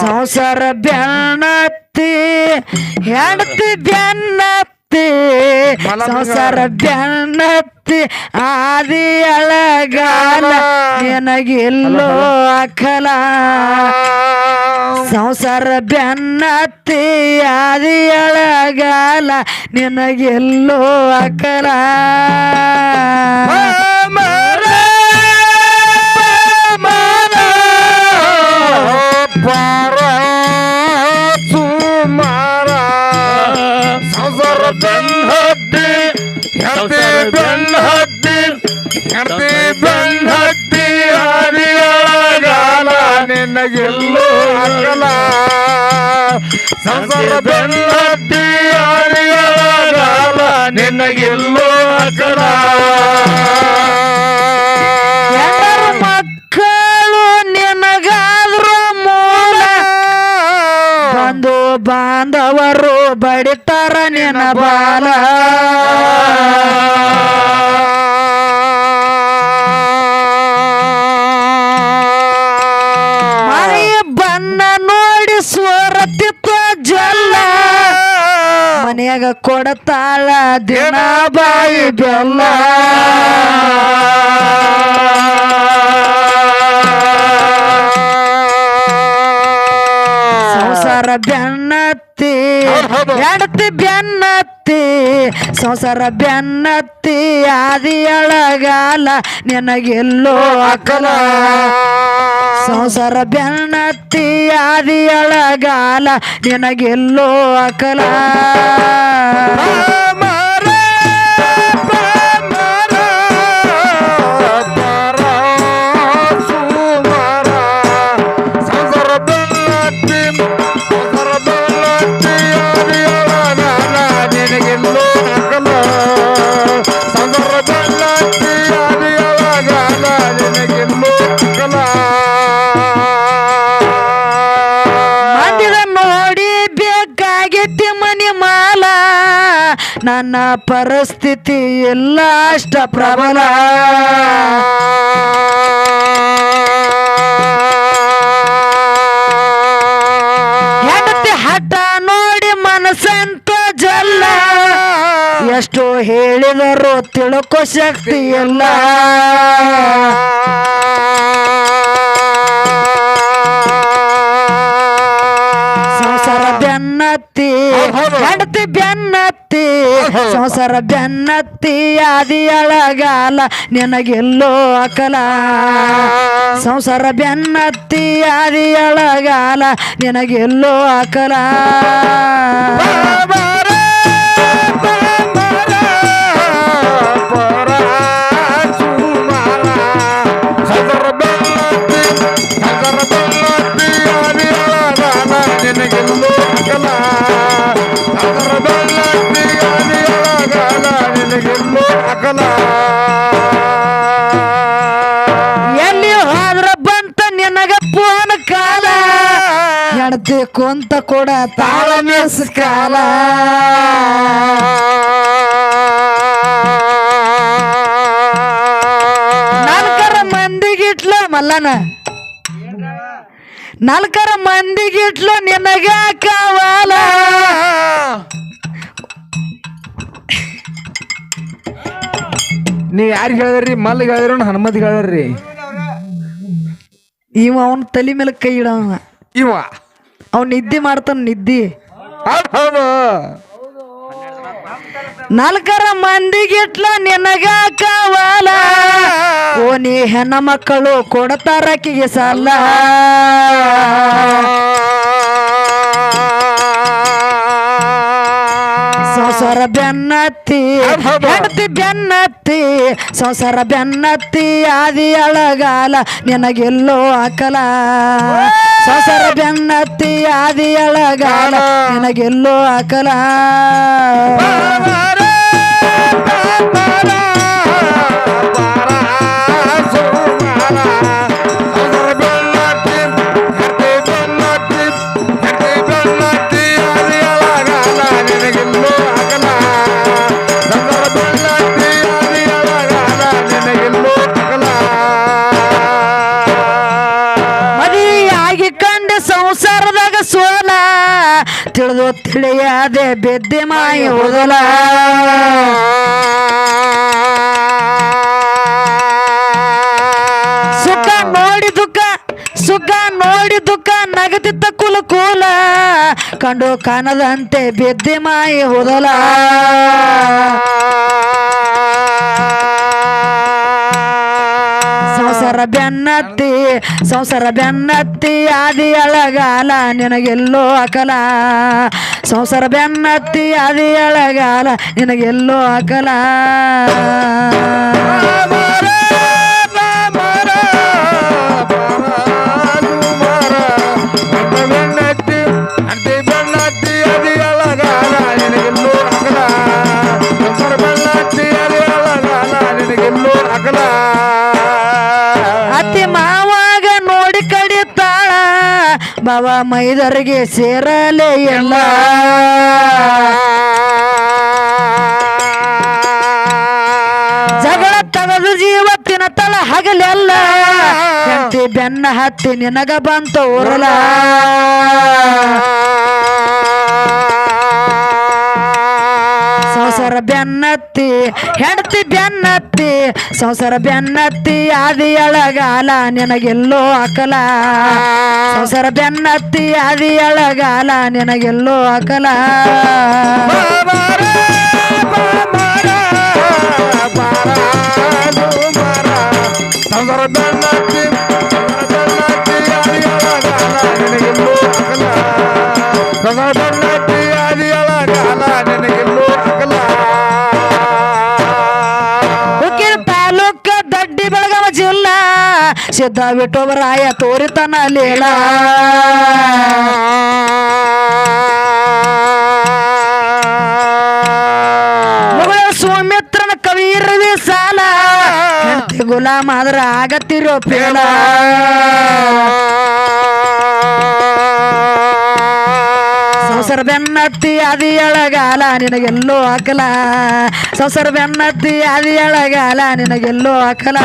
ಸಂಸಾರ ಬೆನ್ನತ್ತಿ ಹೆಂಡತಿ ಬೆನ್ನತ್ತಿ. ಸಂಸಾರ ಬೆನ್ನತ್ತಿ ಆದಿ ಅಳಗಾಲ ನಿನಗಿಲ್ಲೋ ಅಖಲ. ಸಂಸಾರ ಬೆನ್ನತ್ತಿ ಆದಿ ಅಳಗಾಲ ನಿನಗೆಲ್ಲೋ ಅಕಲ ನಿನಗೆಲ್ಲೋ ಹಾಕಲ ಸಂಸಾರ ನಿನ್ನ ನಿನಗೆಲ್ಲೋ ಎಲ್ಲರ ಮಕ್ಕಳು ನಿನಗಾದ್ರು ಮೂಲ. ಬಂಧು ಬಾಂಧವರು ಬಡಿತಾರ ನಿನ್ನ ಬಾಲ. ಮನೆಯಾಗ ಕೊಡತಾಳ ದಿನ ಬಾಯಿ ಬೆಲ್ಲ ಸಂಸಾರ ಬೆನ್ನತ್ತಿ. ಹೆಂಡತಿ ಬೆನ್ನತ್ತಿ ಸಂಸಾರ ಬೆನ್ನತ್ತಿ ಆದಿ ಅಳಗಾಲ ನಿನಗೆಲ್ಲೋ ಅಕಲ ಸಂಸಾರ ಬೆನ್ನತ್ತಿ ಆದಿ ಅಳಗಾಲ ನಿನಗೆಲ್ಲೋ ಅಕಲ. ನನ್ನ ಪರಿಸ್ಥಿತಿ ಎಲ್ಲ ಅಷ್ಟ ಪ್ರಬಲ. ಹೆಂಡತಿ ಹಠ ನೋಡಿ ಮನಸ್ಸಂತ ಜಲ್ಲ. ಎಷ್ಟು ಹೇಳಿದರು ತಿಳ್ಕೊ ಶಕ್ತಿ ಎಲ್ಲ. ಸಂಸಾರ ಬೆನ್ನತ್ತಿ ಹೆಂಡತಿ ಹೆಂಡತಿ ಬೆನ್ನತ್ತಿ ಸಂಸಾರ ಬೆನ್ನತ್ತಿ ಆದಿ ಅಳಗಾಲ ನಿನಗೆಲ್ಲೋ ಅಕಲ. ಸಂಸಾರ ಬೆನ್ನತ್ತಿ ಆದಿ ಅಳಗಾಲ ನಿನಗೆಲ್ಲೋ ಅಕಲ. ಹೆಣ್ತಿ ಕುಂತ ಕೂಡ ತಾಳ ಮೆಸ್ ಕಾಲ ನಾಲ್ಕರ ಮಂದಿಗಿಟ್ಲ ಮಲ್ಲನ ನಾಲ್ಕರ ಮಂದಿಗಿಟ್ಲು ನಿನಗೆ ಕಾವಲ. ನೀವ್ ಯಾರಿಗೆ ಹೇಳಿದ್ರಿ? ಮಲ್ಲಿಗೆ ಹೇಳಿದ್ರು ಹನುಮತಿಗೆ ಹೇಳಿದ್ರಿ. ಇವ ಅವನ ತಲೆ ಮೇಲೆ ಕೈ ಇಡವ ಇವ? ಅವ್ ನಿದ್ದೆ ಮಾಡ್ತಾನ ನಿದ್ದೆ. ಹೌದ್ ನಾಲ್ಕರ ಮಂದಿಗಿಟ್ಲ ನಿನಗ ಕಾವಾಲ ಓ ನೀ ಹೆಣ್ಣ ಮಕ್ಕಳು ಕೊಡತಾರಕಿಗೆ ಸಾಲ. ಸಂಸಾರ ಬೆನ್ನತ್ತಿ ಹೆಂಡತಿ ಬೆನ್ನತ್ತಿ ಸಂಸಾರ ಬೆನ್ನತ್ತಿ ಆದಿ ಅಳಗಾಲ ನಿನಗೆಲ್ಲೋ ಅಕಲ ಸಂಸಾರ ಬೆನ್ನತ್ತಿ ಆದಿ ಅಳಗಾಲ ನಿನಗೆಲ್ಲೋ ಅಕಲ ಮದುವೆ ಸೋಲ ತಿಳಿದು ತಿಳಿಯದೆ ಬೆದ್ದೆ ಮಾಯಿ ಹೋದಲ ಸುಖ ನೋಡಿ ದುಃಖ, ಸುಖ ನೋಡಿ ದುಃಖ ನಗತಿತ್ತ ಕುಲ ಕೂಲ ಕಂಡು ಕಾಣದಂತೆ ಬೆದ್ದೆ ಮಾಯಿ ಹೋದಲ ಸಂಸಾರ ಬೆನ್ನತ್ತಿ ಸಂಸಾರ ಬೆನ್ನತ್ತಿ ಆದಿ ಅಳಗಾಲ ನಿನಗೆಲ್ಲೋ ಅಕಲ. ಸಂಸಾರ ಬೆನ್ನತ್ತಿ ಆದಿ ಅಳಗಾಲ ನಿನಗೆಲ್ಲೋ ಅಕಲ. ಬಾವ ಮೈದರಿಗೆ ಸೇರಲೇ ಎಲ್ಲ. ಜಗಳ ತಗದು ಜೀವತ್ತಿನ ತಲ ಹಗಲೆಲ್ಲ. ಹೆಂಡತಿ ಬೆನ್ನ ಹತ್ತಿ ನಿನಗ ಬಂತ ಉರಲ ಸಂಸಾರ ಬೆನ್ನತ್ತಿ, ಹೆಂಡತಿ ಬೆನ್ನತ್ತಿ, ಸಂಸಾರ ಬೆನ್ನತ್ತಿ ಆದಿ ಅಳಗಾಲ ನಿನಗೆಲ್ಲೋ ಅಕಲ. ಸಂಸಾರ ಬೆನ್ನತ್ತಿ ಅದಿ ಅಳಗಾಲ ನಿನಗೆಲ್ಲೋ ಅಕಲ ಸಂಸಾರ ಬೆನ್ನತ್ತಿ ಸಿದ್ಧ ಆಯ ತೋರಿತನ ಲೀಲ ಸೋಮಿತ್ರನ ಕವೀರವಿ ಸಾಲ. ಗುಲಾಮ ಆದ್ರ ಆಗತ್ತಿರೋ ಪೇಳ ಸಂಸಾರ ಬೆನ್ನತ್ತಿ ಅದಿ ಎಳಗಾಲ ನಿನಗೆಲ್ಲೋ ಹಾಕಲ ಸಂಸಾರ ಬೆನ್ನತ್ತಿ ಅದಿ ಎಳಗಾಲ ನಿನಗೆಲ್ಲೋ ಹಾಕಲ